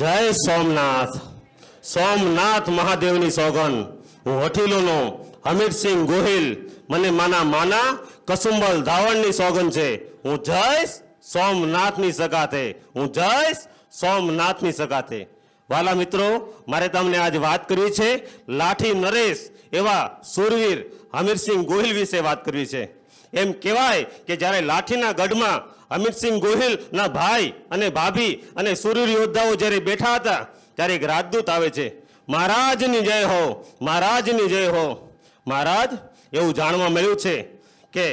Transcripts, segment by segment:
જય સોમનાથ. સોમનાથ મહાદેવની સોગન હું વઠીલોનો હમીરસિંહ ગોહિલ. મને માના માના કસુંબલ ધાવણની સોગન છે. હું જય સોમનાથની સગાથે. હું જય સોમનાથની સગાથે. વાલા મિત્રો, મારે તમને આજ વાત કરવી છે. લાઠી નરેશ એવા સુરવીર હમીરસિંહ ગોહિલ વિશે વાત કરવી છે. એમ કહેવાય કે જ્યારે લાઠીના ગઢમાં અમિતસિંહ ગોહિલના ભાઈ અને ભાભી અને સુરવીર યોદ્ધાઓ જ્યારે બેઠા હતા, ત્યારે એક રાજદૂત આવે છે. મહારાજની જય હો, મહારાજની જય હો. મહારાજ, એવું જાણવા મળ્યું છે કે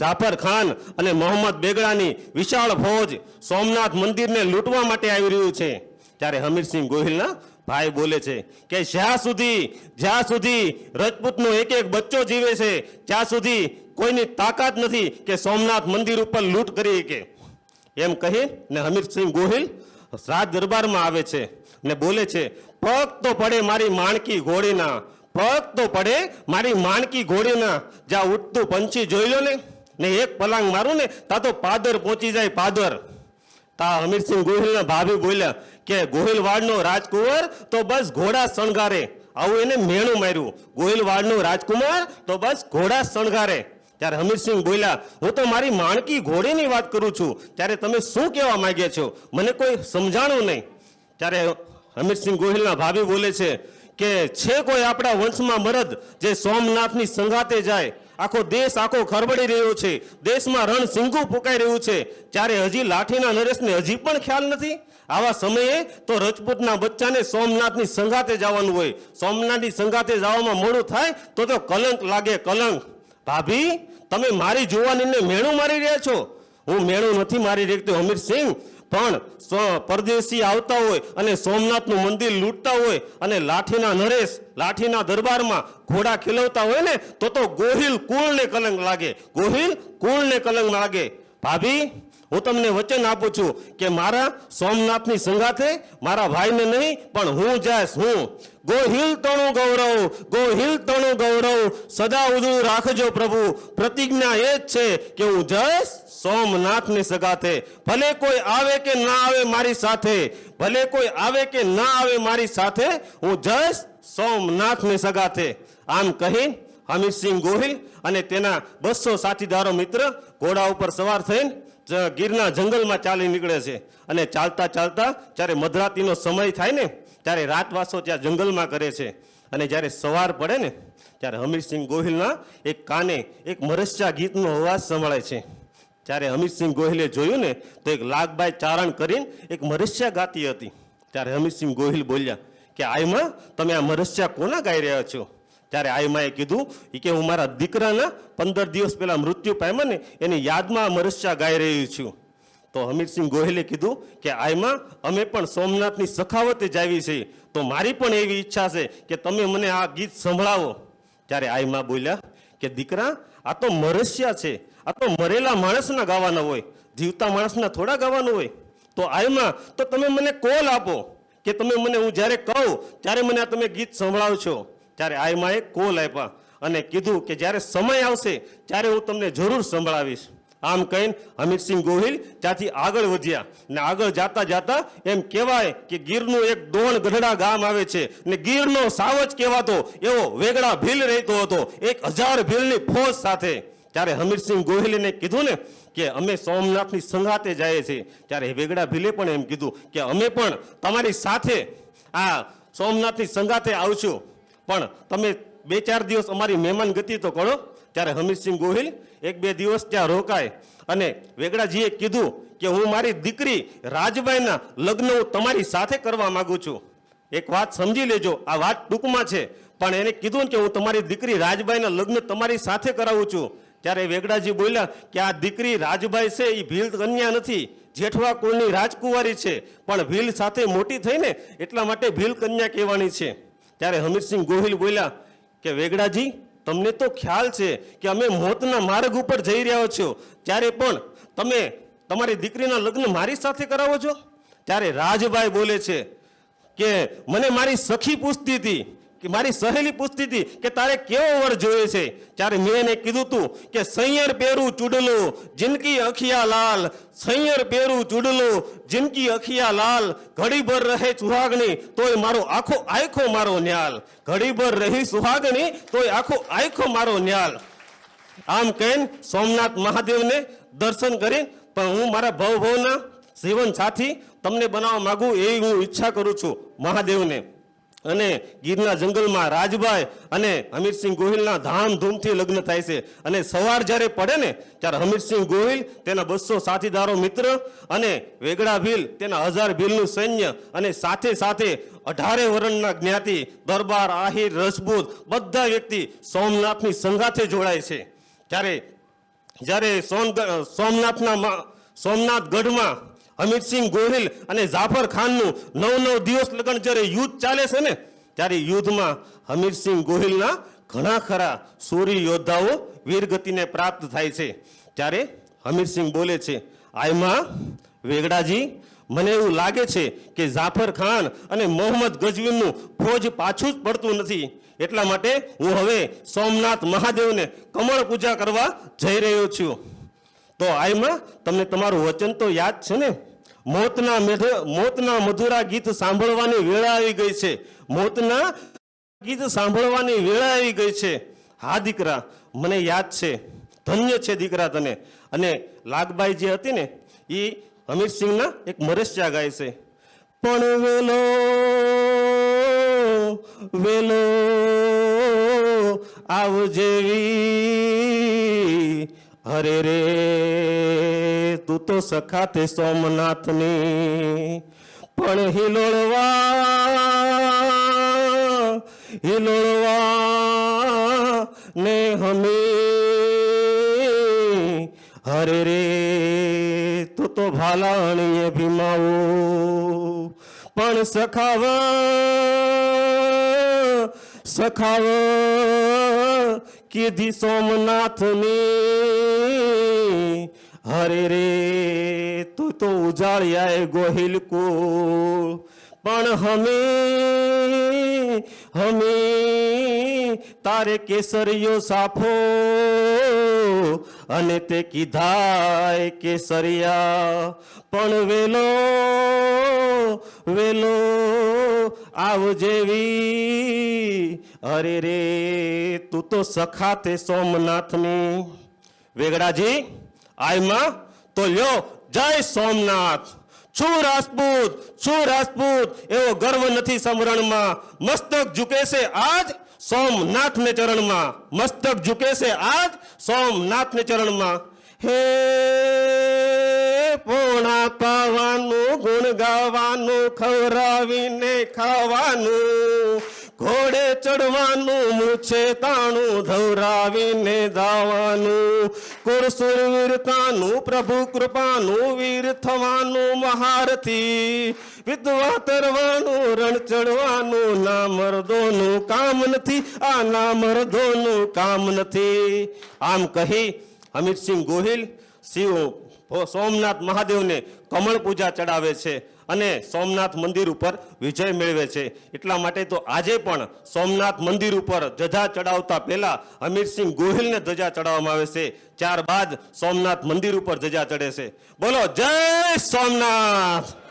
જાફર ખાન અને મોહમ્મદ બેગડાની વિશાળ ફોજ સોમનાથ મંદિરને લૂંટવા માટે આવી રહ્યું છે. ત્યારે હમીરસિંહ ગોહિલના ભાઈ બોલે છે કે જ્યાં સુધી જ્યાં સુધી રજપૂતનો એક એક બચ્ચો જીવે છે, ત્યાં સુધી કોઈની તાકાત નથી કે સોમનાથ મંદિર ઉપર લૂંટ કરી શકે. એમ કહી ને હમીરસિંહ ગોહિલ રાજ દરબારમાં આવે છે ને બોલે છે, પગ તો પડે મારી માણકી ઘોડીના, પગ તો પડે મારી માણકી ઘોડીના જ્યાં ઉઠતું પંછી જોઈ લો ને એક પલાંગ મારું ને, તા તો પાદર પહોંચી જાય પાદર. તા અમીરસિંહ ગોહિલના ભાભી બોલ્યા કે ગોહિલવાડનો રાજકુંવર તો બસ ઘોડા શણગારે. આવું એને મેણું માર્યું. ગોહિલવાડનો રાજકુમાર તો બસ ઘોડા શણગારે. ત્યારે હમીરસિંહ બોલ્યા, હું તો મારી માણકી ઘોડીની વાત કરું છું. ત્યારે તમે શું કહેવા માંગ્યા છો? મને કોઈ સમજાણું નહીં. ત્યારે હમીરસિંહ ગોહિલના ભાભી બોલે છે કે, છે કોઈ આપણા વંશમાં મરદ જે સોમનાથની સંગાતે જાય? આખો દેશ આખો ખરબડી રહ્યો છે. દેશમાં રણ સિંગુ ફૂંકાઈ રહ્યું છે. ત્યારે હજી લાઠીના નરેશને હજી પણ ખ્યાલ નથી. આવા સમયે તો રજપૂતના બચ્ચાને સોમનાથની સંગાતે જવાનું હોય. સોમનાથની સંગાતે જવામાં મોડું થાય તો તો કલંક લાગે કલંક. ભાભી, તમે મારી જુવાનીને મેણું મારી રહ્યા છો. હું મેણું નથી મારી રહેતો હમીરસિંહ પણ પરદેશી આવતા હોય અને સોમનાથનું મંદિર લૂંટતા હોય અને લાઠીના નરેશ, લાઠીના દરબારમાં ઘોડા ખીલવતા હોય ને, તો તો ગોહિલ કુળને કલંક લાગે. ગોહિલ કુળને કલંક લાગે. ભાભી હું તમને વચન આપું છું કે મારા સોમનાથની સંગાથે મારા ભાઈને નહીં, પણ હું જઈશ હું. ગોહિલ તણું ગૌરવ ગોહિલ તણું ગૌરવ. સદા ઉજળું રાખજો પ્રભુ. પ્રતિજ્ઞા એ જ છે કે હું જઈશ સોમનાથની સગાથે. ભલે કોઈ આવે કે ના આવે મારી સાથે, ભલે કોઈ આવે કે ના આવે મારી સાથે, હું જઈશ સોમનાથની સગાથે. આમ કહી હમીરસિંહ ગોહિલ અને તેના બસો સાથીદારો મિત્ર ઘોડા ઉપર સવાર થઈને ગીરના જંગલમાં ચાલી નીકળે છે. અને ચાલતા ચાલતા જ્યારે મધરાતીનો સમય થાય ને, ત્યારે રાતવાસો ત્યાં જંગલમાં કરે છે. અને જ્યારે સવાર પડે ને, ત્યારે હમીરસિંહ ગોહિલના એક કાને એક મરસ્યા ગીતનો અવાજ સંભળાય છે. ત્યારે હમીરસિંહ ગોહિલે જોયું ને, તો એક લાગબાઈ ચારણ કરીને એક મરસ્યા ગાતી હતી. ત્યારે હમીરસિંહ ગોહિલ બોલ્યા, કે આઈમાં તમે આ મરસ્યા કોના ગાઈ રહ્યા છો? ત્યારે આયમાએ કીધું એ કે હું મારા દીકરાના પંદર દિવસ પહેલાં મૃત્યુ પામ્યા ને એની યાદમાં મરસ્યા ગાઈ રહ્યું છું. તો હમીરસિંહ ગોહિલે કીધું કે આઈમાં અમે પણ સોમનાથની સખાવતે જાવી છે તો મારી પણ એવી ઈચ્છા છે કે તમે મને આ ગીત સંભળાવો. ત્યારે આઈમાં બોલ્યા કે દીકરા, આ તો મરસ્યા છે. આ તો મરેલા માણસના ગાવાના હોય. જીવતા માણસના થોડા ગાવાનું હોય. તો આઈમાં તો તમે મને કોલ આપો કે તમે મને હું જ્યારે કહું ત્યારે મને આ તમે ગીત સંભળાવશો. ત્યારે આઈમાં એક કોલ આપ્યા અને કીધું કે જ્યારે સમય આવશે ત્યારે હું તમને જરૂર સંભળાવીશ. આમ કહીને હમીરસિંહ ગોહિલ ત્યાંથી આગળ વધ્યા ને આગળ જાતા જાતા એમ કહેવાય કે ગીરનું એક દોણ ગઢડા ગામ આવે છે ને ગીરનો સાવજ કહેવાતો એવો વેગડા ભીલ રહેતો હતો. એક હજાર ભીલની ફોજ સાથે. ત્યારે હમીરસિંહ ગોહિલને કીધું ને કે અમે સોમનાથની સંગાતે જઈએ છીએ. ત્યારે વેગડા ભીલે પણ એમ કીધું કે અમે પણ તમારી સાથે આ સોમનાથની સંગાતે આવશું. પણ તમે બે ચાર દિવસ અમારી મહેમાન ગતિ તો કરો, ત્યારે હમીરસિંહ ગોહિલ એક બે દિવસ ત્યાં રોકાય. અને વેગડાજીએ કીધું કે હું મારી દીકરી રાજબાઈના લગ્ન હું તમારી સાથે કરવા માંગુ છું. એક વાત સમજી લેજો, આ વાત ટૂંકમાં છે, પણ એને કીધું કે હું તમારી દીકરી રાજબાઈના લગ્ન તમારી સાથે કરાવું છું. ત્યારે વેગડાજી બોલ્યા કે આ દીકરી રાજબાઈ છે એ ભીલ કન્યા નથી, જેઠવા કુળની રાજકુંવારી છે, પણ ભીલ સાથે મોટી થઈને એટલા માટે ભીલ કન્યા કહેવાની છે. ત્યારે હમીરસિંહ ગોહિલ બોલ્યા કે, વેગડાજી, તમને તો ખ્યાલ છે કે અમે મોતના માર્ગ ઉપર જઈ રહ્યા છો. ત્યારે પણ તમે તમારી દીકરીના લગ્ન મારી સાથે કરાવો છો? ત્યારે રાજભાઈ બોલે છે કે, મને મારી સખી પૂછતી હતી કે મારી સહેલી પૂછતી હતી કે તારે કેવો વર જોયે છે? ત્યારે મેં એને કીધું તું કે સૈયર પહેરું ચૂડલું, જિંદગી અખિયા લાલ. સૈયર પહેરું ચૂડલું, જિંદગી અખિયા લાલ. ઘડીભર રહે સુહાગણી, તોય મારો આખો આખો મારો ન્યાલ. ઘડીભર રહી સુહાગણી, તોય આખો આખો મારો ન્યાલ. આમ કહીને સોમનાથ મહાદેવને દર્શન કરી, પણ હું મારા ભવ જીવન સાથી તમને બનાવવા માગું એવી હું ઈચ્છા કરું છું મહાદેવને. અને ગીરના જંગલમાં રાજભાઈ અને હમીરસિંહ ગોહિલના ધામધૂમથી લગ્ન થાય છે. અને સવાર જ્યારે પડે ને, ત્યારે હમીરસિંહ ગોહિલ તેના બસો સાથીદારો મિત્ર અને વેગડા ભીલ તેના હજાર ભીલનું સૈન્ય અને સાથે સાથે અઢારે વર્ણના જ્ઞાતિ, દરબાર, આહિર રજપૂત બધા વ્યક્તિ સોમનાથની સંગાથે જોડાય છે. ત્યારે જ્યારે સોમનાથના સોમનાથ ગઢમાં હમીરસિંહ ગોહિલ અને જાફર ખાનનું નવ નવ દિવસ લગન જ્યારે યુદ્ધ ચાલે છે ને, ત્યારે યુદ્ધમાં હમીરસિંહ ગોહિલના ઘણા ખરા સૂરી યોદ્ધાઓ વીરગતિને પ્રાપ્ત થાય છે. ત્યારે હમીરસિંહ બોલે છે, આયમાં વેગડાજી, મને એવું લાગે છે કે જાફર ખાન અને મોહમ્મદ ગજવીનું ફોજ પાછું જ પડતું નથી. એટલા માટે હું હવે સોમનાથ મહાદેવને કમળ પૂજા કરવા જઈ રહ્યો છું. તો આયમાં, તમને તમારું વચન તો યાદ છે ને? મોતના મોતના મધુરા ગીત સાંભળવાની વેળા આવી ગઈ છે. મોતના ગીત સાંભળવાની વેળા આવી ગઈ છે. હા, દીકરા, મને યાદ છે. ધન્ય છે દીકરા તને. અને લાગબાઈ જે હતી ને એ હમીરસિંહના એક મરેશિયા ગાય છે. પણ વેલો વેલો આવજેવી. હરે રે, તું તો સખા તે સોમનાથની. પણ હિલોળવા હિલોળવા ને હમે. હરે રે, તું તો ભાલાણીએ ભીમાવો. પણ સખાવ સખાવ કીધી સોમનાથની હરે રે, તું તો ઉજાળ્યા ગોહિલ કુળ. પણ હમે હમે તારે કેસરિયો સાફો અને તે કીધાય કેસરિયા. પણ વેલો વેલો આવજેવી અરે રે, તું તો સખા તે સોમનાથની. વેગડાજી, આયમાં તો લ્યો, જય સોમનાથ. છું રાજપૂત છું રાજપૂત. એવો ગર્વ નથી સમરણમાં મસ્તક ઝૂકે છે આજ સોમનાથને ચરણમાં મસ્તક ઝુકે છે આજ સોમનાથને ચરણમાં. હે પોણા પાવાનું, ગુણ ગાવાનું ખવરાવીને ખાવાનું. ઘોડે ચડવાનું મૂછે તાણું, ધવરાવીને દાવાનું. કુરસુર વીરતાનું, પ્રભુ કૃપાનું, વીર થવાનું મહારથી. વિધવા તરવાનું, રણ ચડવાનું ના મર્દોનું કામ નથી, આ ના મર્દોનું કામ નથી. આમ કહી અમિતસિંહ ગોહિલ, શિવ સોમનાથ મહાદેવને કમળ પૂજા ચડાવે છે. અને સોમનાથ મંદિર ઉપર વિજય મેળવે છે. એટલા માટે તો આજે પણ સોમનાથ મંદિર ઉપર ધજા ચડાવતા પહેલા અમીરસિંહ ગોહિલને ધજા ચડાવવામાં આવે છે. ત્યારબાદ સોમનાથ મંદિર ઉપર ધજા ચડે છે. બોલો, જય સોમનાથ!